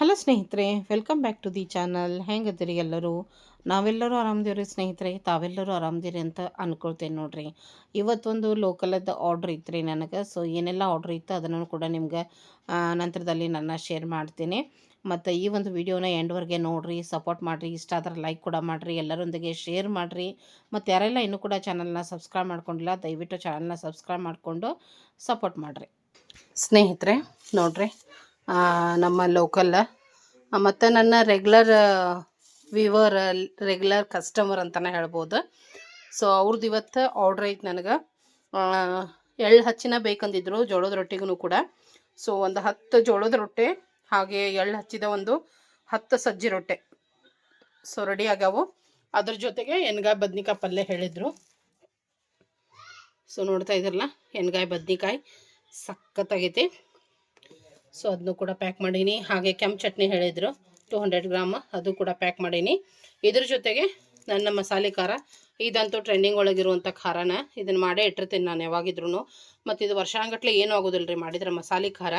Hello ಸ್ನೇಹಿತರೆ welcome back to the channel ಹೆಂಗದಿರಿ ಎಲ್ಲರೂ? ನಾವೆಲ್ಲರೂ ಆರಾಮದಿವ್ರಿ ಸ್ನೇಹಿತರೆ? ತಾವೆಲ್ಲರೂ ಆರಾಮದಿರಿ ಅಂತ ಅನ್ಕೊಳ್ತೇನೆ ನೋಡ್ರಿ. ಇವತ್ತೊಂದು ಲೋಕಲದ ಆರ್ಡ್ರ್ ಇತ್ತು ರೀ ನನಗೆ. ಸೊ ಏನೆಲ್ಲ ಆರ್ಡ್ರ್ ಇತ್ತು ಅದನ್ನು ಕೂಡ ನಿಮ್ಗೆ ನಂತರದಲ್ಲಿ ನನ್ನ ಶೇರ್ ಮಾಡ್ತೀನಿ. ಮತ್ತು ಈ ಒಂದು ವಿಡಿಯೋನ ಎಂಡ್ವರೆಗೆ ನೋಡಿರಿ ಸಪೋರ್ಟ್ ಮಾಡಿರಿ, ಇಷ್ಟ ಆದ್ರೆ ಲೈಕ್ ಕೂಡ ಮಾಡಿರಿ, ಎಲ್ಲರೊಂದಿಗೆ ಶೇರ್ ಮಾಡಿರಿ. ಮತ್ತು ಯಾರೆಲ್ಲ ಇನ್ನೂ ಕೂಡ ಚಾನಲ್ನ ಸಬ್ಸ್ಕ್ರೈಬ್ ಮಾಡ್ಕೊಂಡಿಲ್ಲ, ದಯವಿಟ್ಟು ಚಾನಲ್ನ ಸಬ್ಸ್ಕ್ರೈಬ್ ಮಾಡಿಕೊಂಡು ಸಪೋರ್ಟ್ ಮಾಡಿರಿ. ಸ್ನೇಹಿತರೆ, ನೋಡ್ರಿ ನಮ್ಮ ಲೋಕಲ್ ಮತ್ತು ನನ್ನ ರೆಗ್ಯುಲರ್ ವಿವರ್ ರೆಗ್ಯುಲರ್ ಕಸ್ಟಮರ್ ಅಂತಲೇ ಹೇಳ್ಬೋದು. ಸೊ ಅವ್ರದ್ದು ಇವತ್ತು ಆರ್ಡ್ರ್ ಐತೆ ನನಗೆ. ಎಳ್ಳು ಹಚ್ಚಿನ ಬೇಕಂದಿದ್ರು, ಜೋಳದ ರೊಟ್ಟಿಗೂ ಕೂಡ. ಸೊ ಒಂದು ಹತ್ತು ಜೋಳದ ರೊಟ್ಟೆ, ಹಾಗೆ ಎಳ್ಳು ಹಚ್ಚಿದ ಒಂದು ಹತ್ತು ಸಜ್ಜಿ ರೊಟ್ಟೆ. ಸೊ ರೆಡಿ ಆಗ್ಯಾವು ಅದ್ರ ಜೊತೆಗೆ ಎಣ್ಗಾಯಿ ಬದ್ನಿಕಾಯಿ ಪಲ್ಯ ಹೇಳಿದರು. ಸೊ ನೋಡ್ತಾ ಇದ್ರಲ್ಲ, ಎಣ್ಗಾಯಿ ಬದ್ನಿಕಾಯಿ ಸಖತ್ತಾಗೈತಿ. ಸೊ ಅದನ್ನು ಕೂಡ ಪ್ಯಾಕ್ ಮಾಡೀನಿ. ಹಾಗೆ ಕೆಂಪು ಚಟ್ನಿ ಹೇಳಿದರು. ಟು ಹಂಡ್ರೆಡ್ ಗ್ರಾಮ್ ಅದು ಕೂಡ ಪ್ಯಾಕ್ ಮಾಡೀನಿ. ಇದ್ರ ಜೊತೆಗೆ ನನ್ನ ಮಸಾಲೆ ಖಾರ. ಇದಂತೂ ಟ್ರೆಂಡಿಂಗ್ ಒಳಗಿರುವಂಥ ಖಾರನ ಇದನ್ನು ಮಾಡೇ ಇಟ್ಟಿರ್ತೀನಿ ನಾನು ಯಾವಾಗಿದ್ರು ಮತ್ತು ಇದು ವರ್ಷಾಂಗಟ್ಲೆ ಏನೂ ಆಗೋದಿಲ್ಲ ರೀ ಮಾಡಿದ್ರೆ ಮಸಾಲೆ ಖಾರ.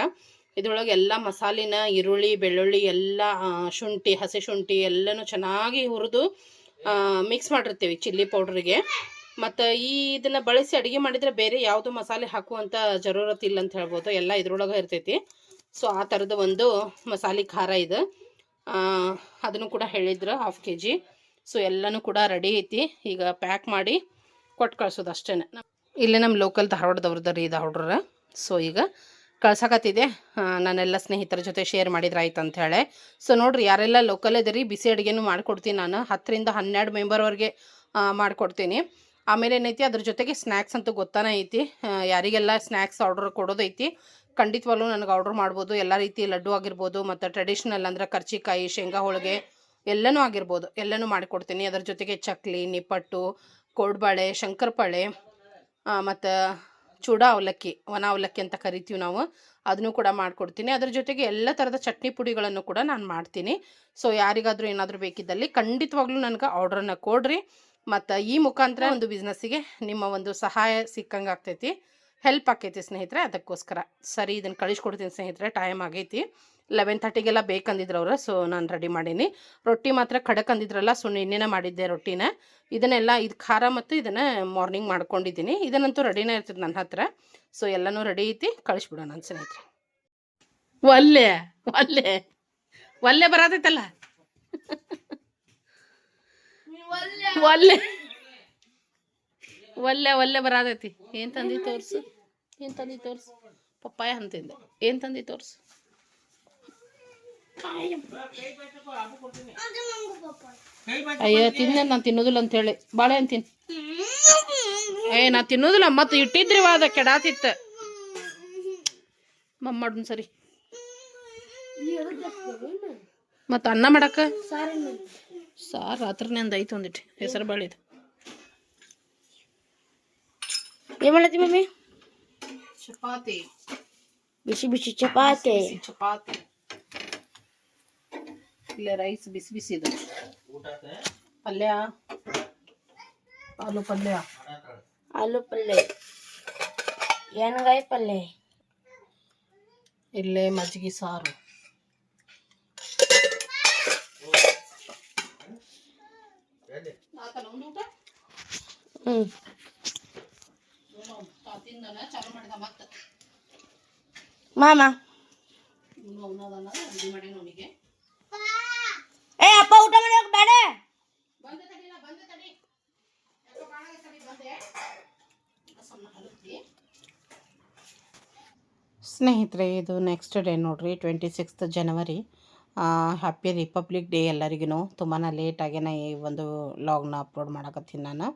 ಇದ್ರೊಳಗೆ ಎಲ್ಲ ಮಸಾಲಿನ ಈರುಳ್ಳಿ, ಬೆಳ್ಳುಳ್ಳಿ, ಎಲ್ಲ ಶುಂಠಿ, ಹಸಿ ಶುಂಠಿ ಎಲ್ಲನೂ ಚೆನ್ನಾಗಿ ಹುರಿದು ಮಿಕ್ಸ್ ಮಾಡಿರ್ತೀವಿ ಚಿಲ್ಲಿ ಪೌಡ್ರಿಗೆ ಮತ್ತು ಈ ಇದನ್ನು ಬಳಸಿ ಅಡುಗೆ ಮಾಡಿದರೆ ಬೇರೆ ಯಾವುದು ಮಸಾಲೆ ಹಾಕುವಂಥ ಜರೂರತ್ತಿಲ್ಲ ಅಂತ ಹೇಳ್ಬೋದು. ಎಲ್ಲ ಇದ್ರೊಳಗೆ ಇರ್ತೈತಿ. ಸೊ ಆ ಥರದ ಒಂದು ಮಸಾಲೆ ಖಾರ ಇದು. ಅದನ್ನು ಕೂಡ ಹೇಳಿದ್ರು ಹಾಫ್ ಕೆ ಜಿ ಸೊ ಎಲ್ಲನೂ ಕೂಡ ರೆಡಿ ಐತಿ. ಈಗ ಪ್ಯಾಕ್ ಮಾಡಿ ಕೊಟ್ಟು ಕಳ್ಸೋದು ಅಷ್ಟೇ ಇಲ್ಲೇ ನಮ್ಮ ಲೋಕಲ್ ಧಾರವಾಡದವ್ರದ್ದು ರೀ ಇದು ಆರ್ಡ್ರ ಸೊ ಈಗ ಕಳ್ಸಕತ್ತಿದೆ. ನಾನೆಲ್ಲ ಸ್ನೇಹಿತರ ಜೊತೆ ಶೇರ್ ಮಾಡಿದ್ರೆ ಆಯ್ತು ಅಂತ ಹೇಳಿ. ಸೊ ನೋಡ್ರಿ, ಯಾರೆಲ್ಲ ಲೋಕಲ್ ಇದೀರಿ ಬಿಸಿ ಅಡುಗೆನೂ ಮಾಡ್ಕೊಡ್ತೀನಿ ನಾನು. ಹತ್ತರಿಂದ ಹನ್ನೆರಡು ಮೆಂಬರ್ವರೆಗೆ ಮಾಡಿಕೊಡ್ತೀನಿ. ಆಮೇಲೆ ಏನೈತಿ, ಅದ್ರ ಜೊತೆಗೆ ಸ್ನ್ಯಾಕ್ಸ್ ಅಂತೂ ಗೊತ್ತಾನೆ ಐತಿ. ಯಾರಿಗೆಲ್ಲ ಸ್ನ್ಯಾಕ್ಸ್ ಆರ್ಡರ್ ಕೊಡೋದೈತಿ ಖಂಡಿತವಾಗ್ಲೂ ನನಗೆ ಆರ್ಡರ್ ಮಾಡ್ಬೋದು, ಎಲ್ಲ ರೀತಿ ಲಡ್ಡು ಆಗಿರ್ಬೋದು, ಮತ್ತು ಟ್ರೆಡಿಷ್ನಲ್ ಅಂದ್ರೆ ಕರ್ಚಿಕಾಯಿ, ಶೇಂಗಾ, ಹೋಳಿಗೆ ಎಲ್ಲನೂ ಆಗಿರ್ಬೋದು, ಎಲ್ಲನೂ ಮಾಡಿಕೊಡ್ತೀನಿ. ಅದರ ಜೊತೆಗೆ ಚಕ್ಲಿ, ನಿಪ್ಪಟ್ಟು, ಕೋಡ್ಬಾಳೆ, ಶಂಕರಪಾಳೆ ಮತ್ತು ಚೂಡ ಅವಲಕ್ಕಿ ಒಣ ಅವಲಕ್ಕಿ ಅಂತ ಕರಿತೀವಿ ನಾವು ಅದನ್ನು ಕೂಡ ಮಾಡಿಕೊಡ್ತೀನಿ. ಅದ್ರ ಜೊತೆಗೆ ಎಲ್ಲ ಥರದ ಚಟ್ನಿ ಪುಡಿಗಳನ್ನು ಕೂಡ ನಾನು ಮಾಡ್ತೀನಿ. ಸೊ ಯಾರಿಗಾದರೂ ಏನಾದರೂ ಬೇಕಿದ್ದಲ್ಲಿ ಖಂಡಿತವಾಗ್ಲೂ ನನಗೆ ಆರ್ಡ್ರನ್ನ ಕೊಡ್ರಿ. ಮತ್ತು ಈ ಮುಖಾಂತರ ಒಂದು ಬಿಸ್ನೆಸ್ಸಿಗೆ ನಿಮ್ಮ ಒಂದು ಸಹಾಯ ಸಿಕ್ಕಂಗೆ ಆಗ್ತೈತಿ ಹೆಲ್ಪ್ ಆಕೈತಿ ಸ್ನೇಹಿತರೆ ಅದಕ್ಕೋಸ್ಕರ. ಸರಿ ಇದನ್ನು ಕಳಿಸ್ಕೊಡ್ತೀನಿ ಸ್ನೇಹಿತರೆ ಟೈಮ್ ಆಗೈತಿ. ಲೆವೆನ್ ತರ್ಟಿಗೆಲ್ಲ ಬೇಕಂದಿದ್ರು ಅವರು ಸೊ ನಾನು ರೆಡಿ ಮಾಡೀನಿ. ರೊಟ್ಟಿ ಮಾತ್ರ ಖಡಕ್ ಅಂದಿದ್ರಲ್ಲ ಸೊ ನಿನ್ನೆನೇ ಮಾಡಿದ್ದೆ ರೊಟ್ಟಿನ. ಇದನ್ನೆಲ್ಲ ಇದು ಖಾರ ಮತ್ತು ಇದನ್ನು ಮಾರ್ನಿಂಗ್ ಮಾಡ್ಕೊಂಡಿದ್ದೀನಿ ಇದನ್ನಂತೂ ರೆಡಿನೇ ಇರ್ತದೆ ನನ್ನ ಹತ್ರ. ಸೊ ಎಲ್ಲನೂ ರೆಡಿ ಐತಿ ಕಳಿಸ್ಬಿಡೋಣ ನನ್ನ ಸ್ನೇಹಿತರೆ. ಒಲ್ಲೆ ಒಲ್ಲೆ ಒಲ್ಲೆ ಬರತೈತಲ್ಲ? ಒಲ್ಲೆ. ಒಲ್ಲೆ ಒಲ್ಲೆ ಬರಾದೈತಿ ಏನು ತಂದಿ ತೋರ್ಸು? ಏನು ತಂದಿ ತೋರ್ಸು? ಪಪ್ಪಾಯ ಅಂತಿಂದ ಏನು ತಂದಿ ತೋರ್ಸು? ಅಯ್ಯೋ, ತಿನ್ನ, ನಾನು ತಿನ್ನೋದಿಲ್ಲ ಅಂತ ಹೇಳಿ ಬಾಳೆ ತಿನ್. ಏ ನಾ ತಿನ್ನೋದಿಲ್ಲ, ಮತ್ತೆ ಇಟ್ಟಿದ್ರಿ ವಾದ ಕೆಡಾತಿತ್ತ. ಮಮ್ಮಡನ್ ಸರಿ. ಮತ್ತು ಅನ್ನ ಮಾಡಕ್ಕ? ಸಾರು ರಾತ್ರಿನೇ ಒಂದು ಐತೆ ಒಂದಿಟ್ಟು. ಹೆಸರು ಬಾಳಿದು. ಏನ್ ಮಾಡತ್ತಿ ಮಮ್ಮಿ ಚಪಾತಿ ಬಿಸಿ ಬಿಸಿ ಚಪಾತಿ ಬಿಸಿ ಚಪಾತಿ ಇಲ್ಲೇ ರೈಸ್ ಬಿಸಿ ಬಿಸಿ ಇದು ಪಲ್ಯ ಆಲೂ ಪಲ್ಯ ಆಲೂ ಪಲ್ಯ ಎಣ್ಗಾಯಿ ಪಲ್ಯ ಇಲ್ಲೇ ಮಜ್ಜಿಗೆ ಸಾರು ಹ್ಮ್ ಮಾಮ. ಏ ಅಪ್ಪ ಊಟ ಮಾಡಿ ಹೋಗ್ ಬೇಡ. ಸ್ನೇಹಿತರೆ ಇದು ನೆಕ್ಸ್ಟ್ ಡೇ ನೋಡ್ರಿ ಟ್ವೆಂಟಿ ಸಿಕ್ಸ್ತ್ ಜನವರಿ ಹ್ಯಾಪಿ ರಿಪಬ್ಲಿಕ್ ಡೇ ಎಲ್ಲರಿಗೂ ತುಂಬಾ ಲೇಟಾಗಿ ನಾ ಈ ಒಂದು ಲಾಗ್ನ ಅಪ್ಲೋಡ್ ಮಾಡಕತ್ತೀನಿ ನಾನು.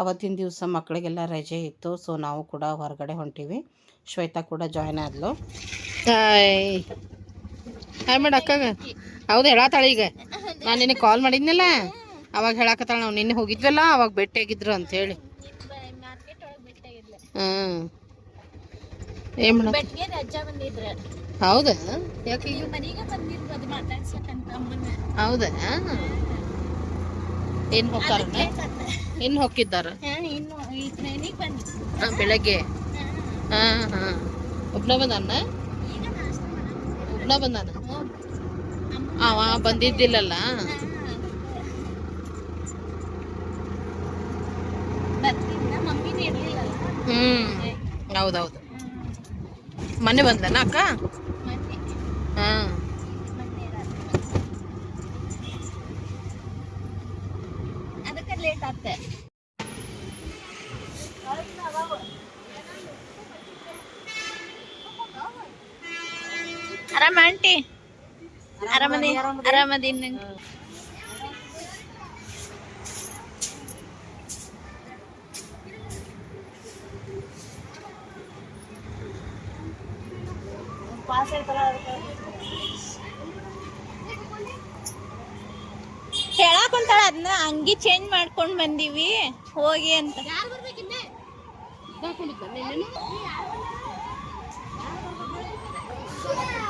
ಅವತ್ತಿನ ದಿವಸ ಮಕ್ಕಳಿಗೆಲ್ಲ ರಜೆ ಇತ್ತು ಸೊ ನಾವು ಕೂಡ ಹೊರಗಡೆ ಹೊಂಟಿವಿ. ಶ್ವೇತಾ ಕೂಡ ಜಾಯ್ನ್ ಆದ್ಲು. ಹಾಯ್. ಮೇಡ ಅಕ್ಕಾಗ. ಹೌದು ಹೇಳತ್ತಾಳ ಈಗ. ನಾನು ನಿನಗೆ ಕಾಲ್ ಮಾಡಿದ್ನಲ್ಲ? ಅವಾಗ ಹೇಳಕತ್ತಾಳ ನಾವು ನಿನ್ನೆ ಹೋಗಿದ್ವಲ್ಲ ಅವಾಗ ಭೇಟಿಯಾಗಿದ್ರು ಅಂತೇಳಿ ಹಾಂ ಏನು ಮೇಡಮ್ ಹೌದಾ? ಯಾಕೆ? ಹೌದಾ? ಏನು ಹೋಗ್ತಾರ ಇನ್ನು ಬಂದಿದ್ರು ಹಾಂ ಬೆಳಗ್ಗೆ? ಹಾಂ ಹಾಂ. ಒಬ್ಬನ ಬಂದಾನ? ಒಬ್ಬನ ಬಂದಾನ? ಅವ ಬಂದಿದ್ದಿಲ್ಲಲ್ಲ? ಹ್ಞೂ ಹೌದೌದು. ಮೊನ್ನೆ ಬಂದನ ಅಕ್ಕ? ಹಾ. ಆರಾಮದಿ ಆರಾಮದೀನಿ ಅದನ್ನ ಅಂಗಿ ಚೇಂಜ್ ಮಾಡ್ಕೊಂಡ್ ಬಂದೀವಿ. ಹೋಗಿ ಅಂತ. ಸಾಕು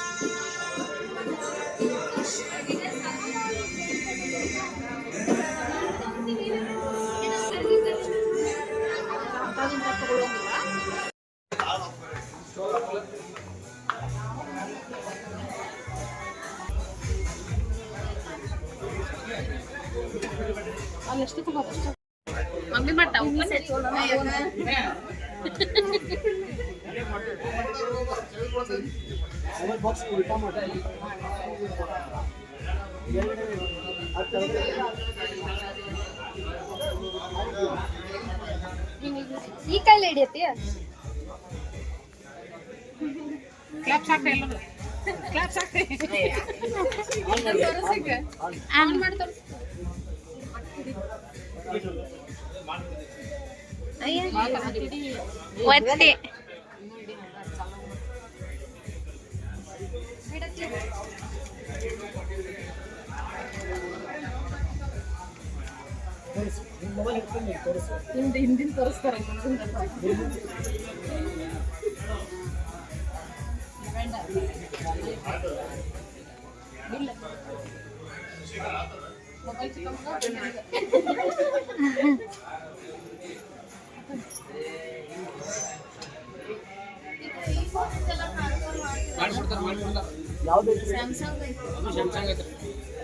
ಅಲ್ಲಿ ಎಷ್ಟು ತಗೋಬೇಕು ಮಮ್ಮಿ ಮಟ್ಟ ಈ ಕೈಲಿ ಹಿಡಿಯತಿ ಕ್ಲಾಪ್ ಸಾಕ್ರಿ ಎಲ್ಲ ಕ್ಲಾಪ್ ಸಾಕ್ರಿ. ಆನ್ ಮಾಡಿ ತೋರ್ಸು. ಒತ್ತಿ. ಹಿಂದೆ ಹಿಂದಿನ ತೋರಿಸ್ತಾರೆ ಅದು ಸ್ಯಾಮ್ಸಂಗ್ ಐತ್ರಿ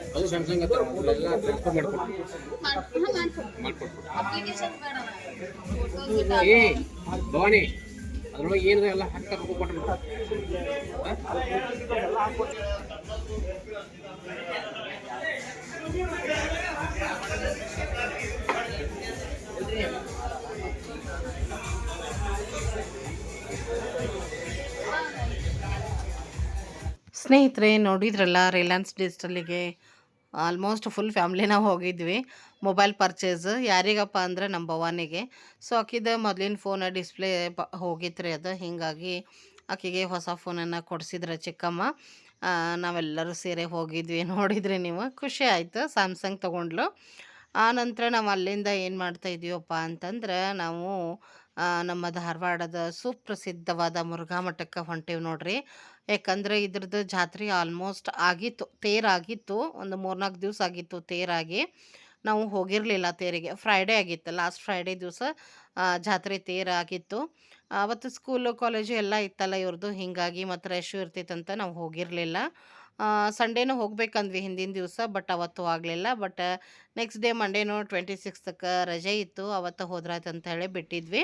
ಅದು ಸ್ಯಾಮ್ಸಂಗ್ ಐತ್ರಿ ಎಲ್ಲ ಟ್ರಾನ್ಸ್ಫರ್ ಮಾಡ್ಕೊಡ್ತೀವಿ ಮಾಡ್ಕೊಡ್ತೀವಿ ಏ ಭವಾನಿ ಅದ್ರೊಳಗೆ ಏನಿದೆ ಎಲ್ಲ ಹಾಕ್ತಾರೆ ಕೊಟ್ಬಿಡ್ರಿ ಸ್ನೇಹಿತರೆ, ನೋಡಿದ್ರಲ್ಲ ರಿಲಯನ್ಸ್ ಡಿಜಿಟಲಿಗೆ ಆಲ್ಮೋಸ್ಟ್ ಫುಲ್ ಫ್ಯಾಮ್ಲಿನ ಹೋಗಿದ್ವಿ. ಮೊಬೈಲ್ ಪರ್ಚೇಸ್ ಯಾರಿಗಪ್ಪ ಅಂದ್ರೆ ನಮ್ಮ ಭವಾನಿಗೆ ಸೊ ಆಕಿದ ಮೊದಲಿನ ಫೋನ ಡಿಸ್ಪ್ಲೇ ಬ ಹೋಗಿತ್ರಿ ಅದು. ಹೀಗಾಗಿ ಆಕೆಗೆ ಹೊಸ ಫೋನನ್ನು ಕೊಡಿಸಿದ್ರೆ ಚಿಕ್ಕಮ್ಮ. ನಾವೆಲ್ಲರೂ ಸೀರೆ ಹೋಗಿದ್ವಿ. ನೋಡಿದ್ರಿ ನೀವು. ಖುಷಿ ಆಯಿತು. ಸ್ಯಾಮ್ಸಂಗ್ ತೊಗೊಂಡ್ಲು. ಆನಂತರ ನಂತರ ನಾವು ಅಲ್ಲಿಂದ ಏನು ಮಾಡ್ತಾ ಇದೀವಪ್ಪ ಅಂತಂದ್ರೆ ನಾವು ನಮ್ಮ ಧಾರವಾಡದ ಸುಪ್ರಸಿದ್ಧವಾದ ಮುರುಘಾ ಮಠಕ್ಕೆ ಹೊಂಟೀವಿ ನೋಡ್ರಿ. ಯಾಕಂದರೆ ಇದ್ರದ್ದು ಜಾತ್ರೆ ಆಲ್ಮೋಸ್ಟ್ ಆಗಿತ್ತು, ತೇರಾಗಿತ್ತು, ಒಂದು ಮೂರ್ನಾಲ್ಕು ದಿವಸ ಆಗಿತ್ತು ತೇರಾಗಿ. ನಾವು ಹೋಗಿರಲಿಲ್ಲ ತೇರಿಗೆ. ಫ್ರೈಡೇ ಆಗಿತ್ತು ಲಾಸ್ಟ್ ಫ್ರೈಡೇ ದಿವಸ ಜಾತ್ರೆ ತೇರಾಗಿತ್ತು. ಅವತ್ತು ಸ್ಕೂಲು ಕಾಲೇಜು ಎಲ್ಲ ಇತ್ತಲ್ಲ ಇವ್ರದ್ದು ಹೀಗಾಗಿ ಮತ್ತು ರಶ್ಶು ಇರ್ತೈತಂತ ನಾವು ಹೋಗಿರಲಿಲ್ಲ. ಸಂಡೇನೂ ಹೋಗ್ಬೇಕಂದ್ವಿ ಹಿಂದಿನ ದಿವಸ, ಬಟ್ ಅವತ್ತು ಆಗಲಿಲ್ಲ. ಬಟ್ ನೆಕ್ಸ್ಟ್ ಡೇ ಮಂಡೇನು ಟ್ವೆಂಟಿ ಸಿಕ್ಸ್ತಕ್ಕೆ ರಜೆ ಇತ್ತು. ಅವತ್ತು ಹೋದ್ರಾಯ್ತು ಅಂತ ಹೇಳಿ ಬಿಟ್ಟಿದ್ವಿ.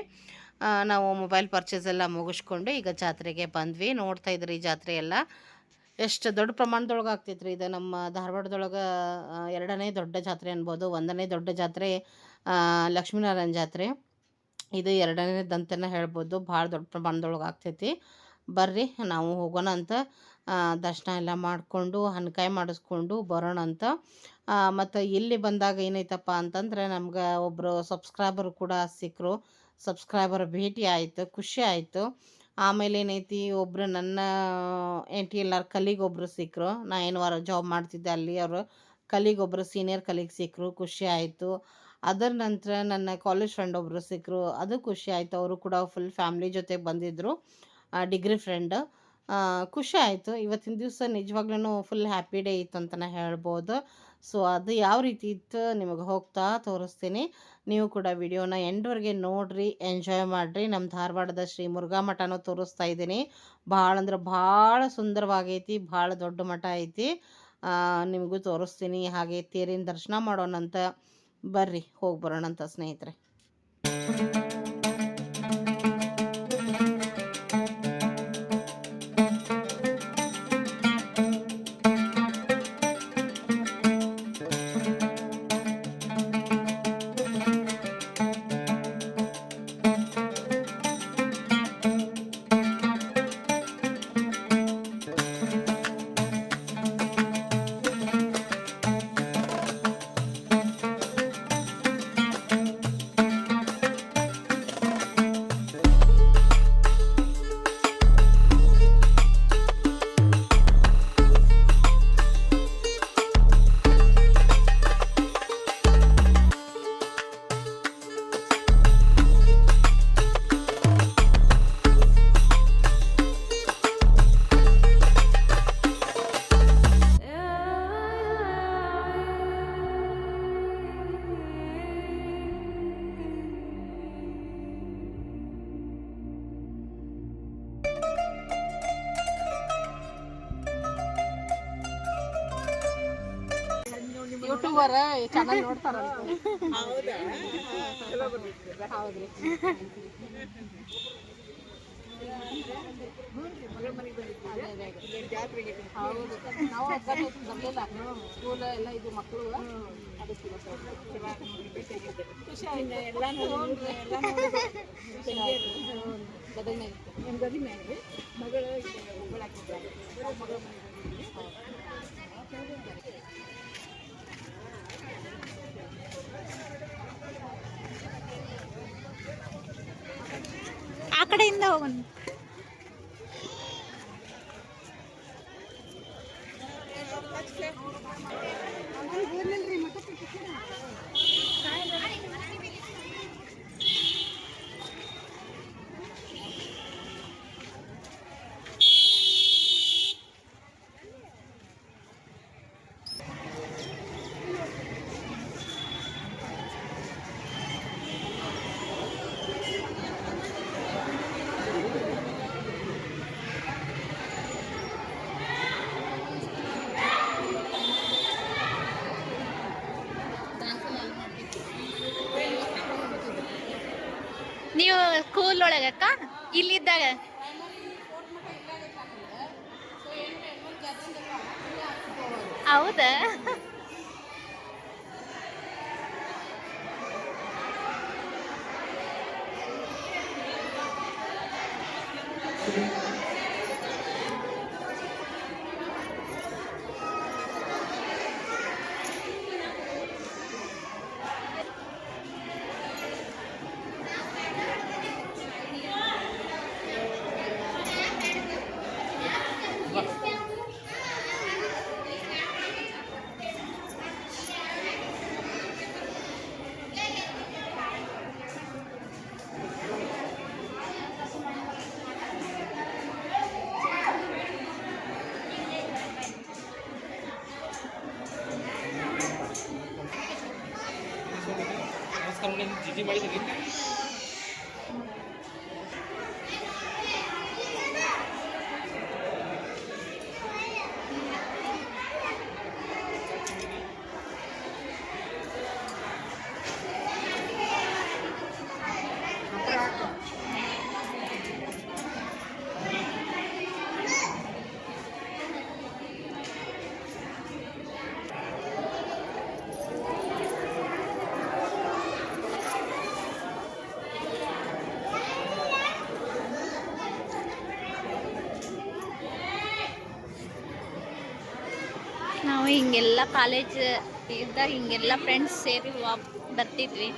ನಾವು ಮೊಬೈಲ್ ಪರ್ಚೇಸ್ ಎಲ್ಲ ಮುಗಿಸ್ಕೊಂಡು ಈಗ ಜಾತ್ರೆಗೆ ಬಂದ್ವಿ. ನೋಡ್ತಾ ಇದ್ರಿ ಈ ಜಾತ್ರೆ ಎಲ್ಲ. ಎಷ್ಟು ದೊಡ್ಡ ಪ್ರಮಾಣದೊಳಗೆ ಆಗ್ತೈತ್ರಿ ಇದು. ನಮ್ಮ ಧಾರವಾಡದೊಳಗೆ ಎರಡನೇ ದೊಡ್ಡ ಜಾತ್ರೆ ಅನ್ಬೋದು, ಒಂದನೇ ದೊಡ್ಡ ಜಾತ್ರೆ ಲಕ್ಷ್ಮೀನಾರಾಯಣ ಜಾತ್ರೆ. ಇದು ಎರಡನೇದಂತನೇ ಹೇಳ್ಬೋದು. ಭಾಳ ದೊಡ್ಡ ಪ್ರಮಾಣದೊಳಗೆ ಆಗ್ತೈತಿ. ಬರ್ರಿ, ನಾವು ಹೋಗೋಣ ಅಂತ. ದರ್ಶನ ಎಲ್ಲ ಮಾಡಿಕೊಂಡು, ಹಣ್ಕಾಯಿ ಮಾಡಿಸ್ಕೊಂಡು ಬರೋಣ ಅಂತ. ಮತ್ತು ಇಲ್ಲಿ ಬಂದಾಗ ಏನೈತಪ್ಪ ಅಂತಂದ್ರೆ ನಮ್ಗೆ ಒಬ್ಬರು ಸಬ್ಸ್ಕ್ರೈಬರ್ ಕೂಡ ಸಿಕ್ಕರು ಸಬ್ಸ್ಕ್ರೈಬರ್ ಭೇಟಿ ಆಯಿತು, ಖುಷಿ ಆಯಿತು. ಆಮೇಲೆ ಏನೈತಿ ಒಬ್ಬರು ನನ್ನ ಎಂಟಿ ಎಲ್ಲರ ಎಲ್ ಆರ್ ಕಲೀಗ್ ಒಬ್ಬರು ಸಿಕ್ಕರು ನಾ ಏನು ವಾರ ಜಾಬ್ ಮಾಡ್ತಿದ್ದೆ ಅಲ್ಲಿ ಅವರು. ಕಲಿಗೊಬ್ಬರು ಸೀನಿಯರ್ ಕಲೀಗ್ ಸಿಕ್ಕರು ಖುಷಿ ಆಯಿತು. ಅದರ ನಂತರ ನನ್ನ ಕಾಲೇಜ್ ಫ್ರೆಂಡ್ ಒಬ್ಬರು ಸಿಕ್ಕರು ಅದು ಖುಷಿ ಆಯಿತು. ಅವರು ಕೂಡ ಫುಲ್ ಫ್ಯಾಮ್ಲಿ ಜೊತೆ ಬಂದಿದ್ದರು ಡಿಗ್ರಿ ಫ್ರೆಂಡ್ ಖುಷಿ ಆಯಿತು. ಇವತ್ತಿನ ದಿವಸ ನಿಜವಾಗ್ಲೂ ಫುಲ್ ಹ್ಯಾಪಿ ಡೇ ಇತ್ತು ಅಂತಲೇ ಹೇಳ್ಬೋದು. ಸೊ ಅದು ಯಾವ ರೀತಿ ಇತ್ತು ನಿಮಗೆ ಹೋಗ್ತಾ ತೋರಿಸ್ತೀನಿ. ನೀವು ಕೂಡ ವಿಡಿಯೋನ ಎಂಡ್ವರೆಗೆ ನೋಡಿರಿ ಎಂಜಾಯ್ ಮಾಡಿರಿ. ನಮ್ಮ ಧಾರವಾಡದ ಶ್ರೀ ಮುರುಘಾ ಮಠನೂ ತೋರಿಸ್ತಾ ಇದ್ದೀನಿ. ಭಾಳ ಅಂದ್ರೆ ಭಾಳ ಸುಂದರವಾಗೈತಿ, ಭಾಳ ದೊಡ್ಡ ಮಠ ಐತಿ. ನಿಮಗೂ ತೋರಿಸ್ತೀನಿ. ಹಾಗೆ ತೇರಿನ ದರ್ಶನ ಮಾಡೋಣಂತ. ಬರ್ರಿ, ಹೋಗಿ ಬರೋಣಂತ ಸ್ನೇಹಿತರೆ. ಯೂಟ್ಯೂಬರ್ ಚಾನಲ್ ನೋಡ್ತಾರಂತ. ಹೌದ್ರಿ ಹೌದು. ನಾವು ಬರಲಿಲ್ಲ ಸ್ಕೂಲ್ ಎಲ್ಲ ಇದು ಮಕ್ಕಳು ಅದಕ್ಕೆ ಖುಷಿ ಆಯ್ತು ಎಲ್ಲ ಗದಗ ಮಗಳು ಹಾಕಿದ್ದಾರೆ ಹೋಗೋಣ ನೀವು Tara. कारण जिजी माहिती ಕಾಲೇಜ್ ಇದ್ದಾಗ ಹಿಂಗೆಲ್ಲ ಫ್ರೆಂಡ್ಸ್ ಸೇರಿ ಬರ್ತಿದ್ವಿ.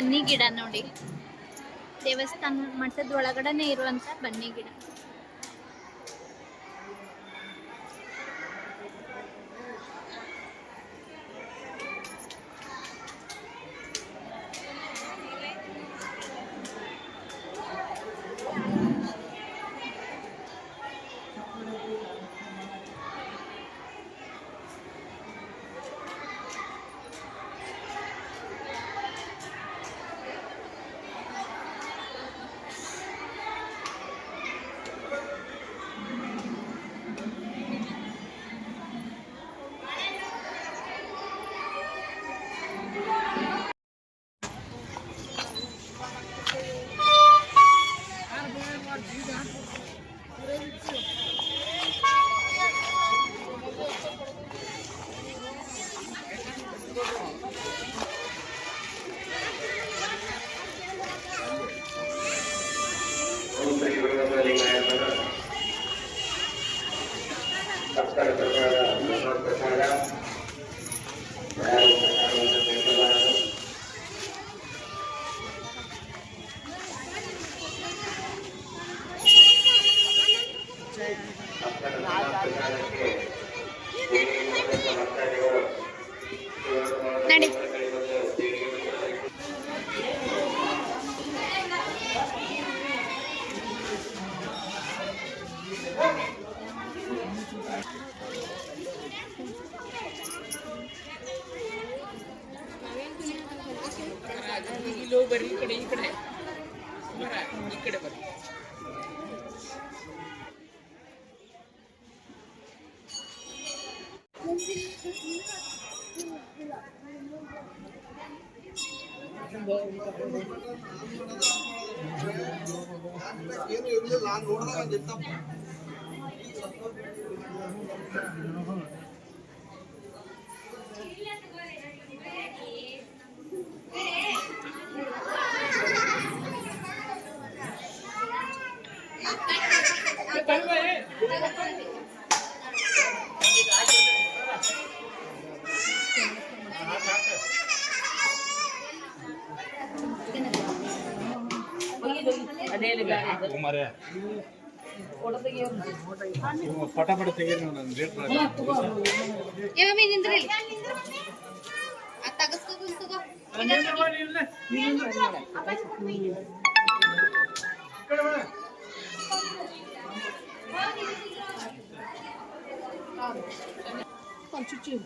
ಬನ್ನಿ ಗಿಡ ನೋಡಿ. ದೇವಸ್ಥಾನ ಮಠದ ಒಳಗಡೆನೆ ಇರುವಂತ ಬನ್ನಿ ಗಿಡ. ನಾನು ನೋಡಿದಾಗ ಪಟಾಪಟ ತೆಗೀರಿ ನಾನು ರೇಟ್ ನಮ್ದು ಹಂಗಾಗಿತ್ತು ಎರಡು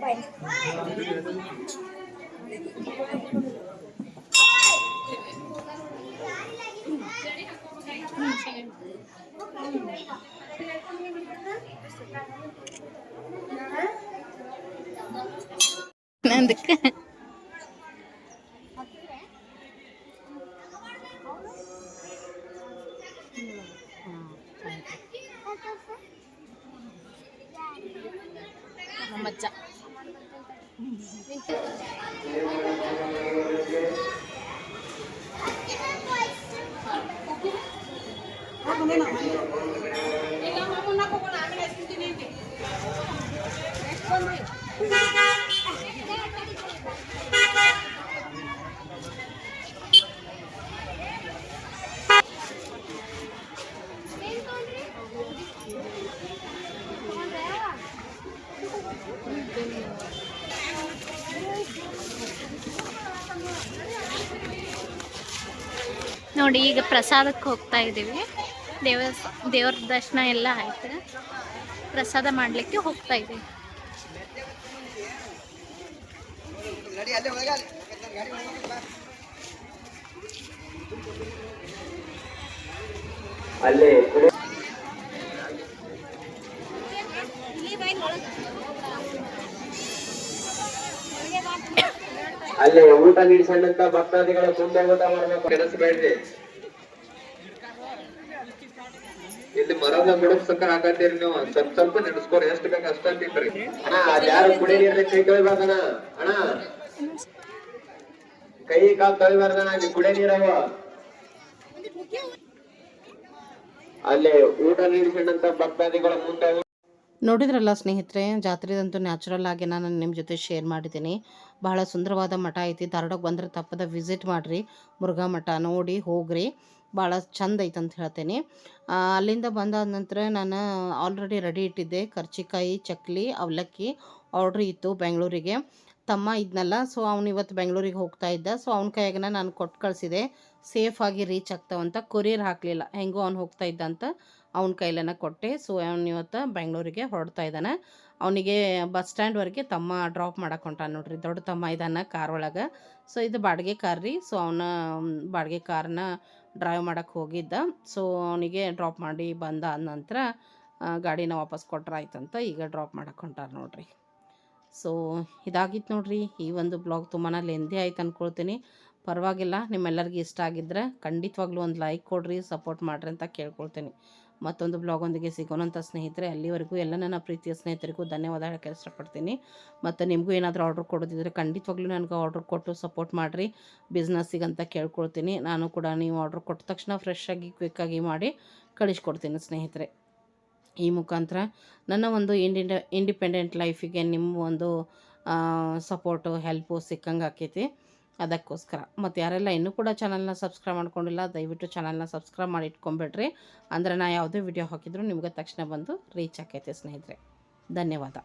Bye. Bye. అందుకే మచ్చ ನೋಡಿ ಈಗ ಪ್ರಸಾದಕ್ಕೆ ಹೋಗ್ತಾ ಇದ್ದೀವಿ. ದೇವಸ್ ದೇವ್ರ ದರ್ಶನ ಎಲ್ಲ ಆಯ್ತು. ಪ್ರಸಾದ ಮಾಡಲಿಕ್ಕೆ ಹೋಗ್ತಾ ಇದ್ದೀವಿ ಅಲ್ಲಿ ಊಟ ನೀಡಿಸಂಡಂತ ಭಕ್ತಾದಿಗಳ ಮುಂದೆ ಊಟ ಮಾಡಬೇಕು. ಕೆಲಸ ನೆನೆಸ್ಬೇಡ್ರಿ ಇಲ್ಲಿ ಮರದ ಬುಡಕ್ ಸಕ್ಕರ ಹಾಕತ್ತೀರಿ ನೀವು. ಸ್ವಲ್ಪ ಸ್ವಲ್ಪ ನೆನೆಸ್ಕೋರಿ. ಎಷ್ಟು ಬೇಕು ಅಷ್ಟ ತಿನ್ರಿ ಅಣ್ಣ ಅದ್ಯಾರು ಕುಡಿ ನೀರ್ಲಿ ಕೈ ತೊಳಿಬಾರ್ದಣ್ಣ? ಅಣ್ಣ. ಕೈ ಕಾಲ್ ತೊಳಿಬಾರ್ದಣ್ಣ. ಅಲ್ಲಿ ಕುಡಿ ನೀರವ. ಅಲ್ಲಿ ಊಟ ನೀಡಿಸಂಡಂತ ಭಕ್ತಾದಿಗಳ ಮುಂದೆ ನೋಡಿದ್ರಲ್ಲ ಸ್ನೇಹಿತರೆ ಜಾತ್ರೆದಂತೂ ನ್ಯಾಚುರಲ್ ಆಗಿ ನಾನು ನಿಮ್ಮ ಜೊತೆ ಶೇರ್ ಮಾಡಿದ್ದೀನಿ. ಬಹಳ ಸುಂದರವಾದ ಮಠ ಐತಿ. ಧಾರವಾಡಕ್ಕೆ ಬಂದರೆ ತಪ್ಪದ ವಿಸಿಟ್ ಮಾಡಿರಿ. ಮುರುಘಾ ಮಠ ನೋಡಿ ಹೋಗ್ರಿ. ಭಾಳ ಚಂದ ಐತೆ ಅಂತ ಹೇಳ್ತೇನೆ ಅಲ್ಲಿಂದ ಬಂದಾದ ನಂತರ ನಾನು ಆಲ್ರೆಡಿ ರೆಡಿ ಇಟ್ಟಿದ್ದೆ. ಕರ್ಚಿಕಾಯಿ, ಚಕ್ಲಿ, ಅವಲಕ್ಕಿ ಆರ್ಡ್ರ್ ಇತ್ತು ಬೆಂಗಳೂರಿಗೆ. ತಮ್ಮ ಇದ್ನಲ್ಲ ಸೊ ಅವನು ಇವತ್ತು ಬೆಂಗಳೂರಿಗೆ ಹೋಗ್ತಾ ಇದ್ದ. ಸೊ ಅವ್ನ ಕೈಯಾಗನ ನಾನು ಕೊಟ್ಟು ಕಳಿಸಿದೆ. ಸೇಫಾಗಿ ರೀಚ್ ಆಗ್ತಾವಂತ. ಕೊರಿಯರ್ ಹಾಕಲಿಲ್ಲ. ಹೆಂಗೋ ಅವ್ನು ಹೋಗ್ತಾ ಇದ್ದ ಅಂತ ಅವ್ನ ಕೈಲನ ಕೊಟ್ಟೆ. ಸೊ ಅವ್ನು ಇವತ್ತು ಬೆಂಗಳೂರಿಗೆ ಹೊರಡ್ತಾ ಇದ್ದಾನೆ. ಅವನಿಗೆ ಬಸ್ ಸ್ಟ್ಯಾಂಡ್ವರೆಗೆ ತಮ್ಮ ಡ್ರಾಪ್ ಮಾಡಕ್ಕೆ ಹೊಂಟ ನೋಡ್ರಿ. ದೊಡ್ಡ ತಮ್ಮ ಇದ್ದಾನೆ ಕಾರ್ ಒಳಗೆ. ಸೊ ಇದು ಬಾಡಿಗೆ ಕಾರ್ ರೀ. ಸೊ ಅವನ, ಬಾಡಿಗೆ ಕಾರ್ನ ಡ್ರೈವ್ ಮಾಡೋಕ್ಕೆ ಹೋಗಿದ್ದ. ಸೊ ಅವನಿಗೆ ಡ್ರಾಪ್ ಮಾಡಿ ಬಂದ ಆದ ನಂತರ ಗಾಡಿನ ವಾಪಸ್ ಕೊಟ್ರೆ ಅಂತ ಈಗ ಡ್ರಾಪ್ ಮಾಡಕ್ಕೆ ಹೊಂಟಾರ ನೋಡ್ರಿ. ಸೊ ಇದಾಗಿತ್ತು ನೋಡ್ರಿ. ಈ ಒಂದು ಬ್ಲಾಗ್ ತುಂಬಾ ಲೆಂದಿ ಆಯ್ತು ಅಂದ್ಕೊಳ್ತೀನಿ ಪರವಾಗಿಲ್ಲ, ನಿಮ್ಮೆಲ್ಲರಿಗೂ ಇಷ್ಟ ಆಗಿದ್ದರೆ ಖಂಡಿತವಾಗ್ಲೂ ಒಂದು ಲೈಕ್ ಕೊಡಿರಿ ಸಪೋರ್ಟ್ ಮಾಡಿರಿ ಅಂತ ಕೇಳ್ಕೊಳ್ತೀನಿ. ಮತ್ತೊಂದು ಬ್ಲಾಗೊಂದಿಗೆ ಸಿಗೋಣಂಥ ಸ್ನೇಹಿತರೆ, ಅಲ್ಲಿವರೆಗೂ ಎಲ್ಲ ನನ್ನ ಪ್ರೀತಿಯ ಸ್ನೇಹಿತರಿಗೂ ಧನ್ಯವಾದ ಹೇಳಕ್ಕೆ ಇಷ್ಟಪಡ್ತೀನಿ. ಮತ್ತು ನಿಮಗೂ ಏನಾದರೂ ಆರ್ಡ್ರ್ ಕೊಡೋದಿದ್ರೆ ಖಂಡಿತವಾಗ್ಲೂ ನನಗೆ ಆರ್ಡ್ರ್ ಕೊಟ್ಟು ಸಪೋರ್ಟ್ ಮಾಡಿರಿ. ಬಿಸ್ನೆಸ್ಸಿಗೆ ಅಂತ ಕೇಳ್ಕೊಳ್ತೀನಿ. ನಾನು ಕೂಡ ನೀವು ಆರ್ಡ್ರ್ ಕೊಟ್ಟ ತಕ್ಷಣ ಫ್ರೆಶ್ ಆಗಿ ಕ್ವಿಕ್ಕಾಗಿ ಮಾಡಿ ಕಳಿಸ್ಕೊಡ್ತೀನಿ ಸ್ನೇಹಿತರೆ. ಈ ಮುಖಾಂತರ ನನ್ನ ಒಂದು ಇಂಡಿಂಡ ಇಂಡಿಪೆಂಡೆಂಟ್ ಲೈಫಿಗೆ ನಿಮ್ಮ ಒಂದು ಸಪೋರ್ಟು ಹೆಲ್ಪು ಸಿಕ್ಕಂಗೆ ಆಕೈತಿ ಅದಕ್ಕೋಸ್ಕರ. ಮತ್ತು ಯಾರೆಲ್ಲ ಇನ್ನೂ ಕೂಡ ಚಾನಲ್ನ ಸಬ್ಸ್ಕ್ರೈಬ್ ಮಾಡ್ಕೊಂಡಿಲ್ಲ, ದಯವಿಟ್ಟು ಚಾನಲ್ನ ಸಬ್ಸ್ಕ್ರೈಬ್ ಮಾಡಿ ಇಟ್ಕೊಂಬೇಡ್ರಿ ಅಂದರೆ ನಾನು ಯಾವುದೇ ವಿಡಿಯೋ ಹಾಕಿದ್ರು ನಿಮ್ಗೆ ತಕ್ಷಣ ಬಂದು ರೀಚ್ ಆಕೈತೆ ಸ್ನೇಹಿತರೆ. ಧನ್ಯವಾದ.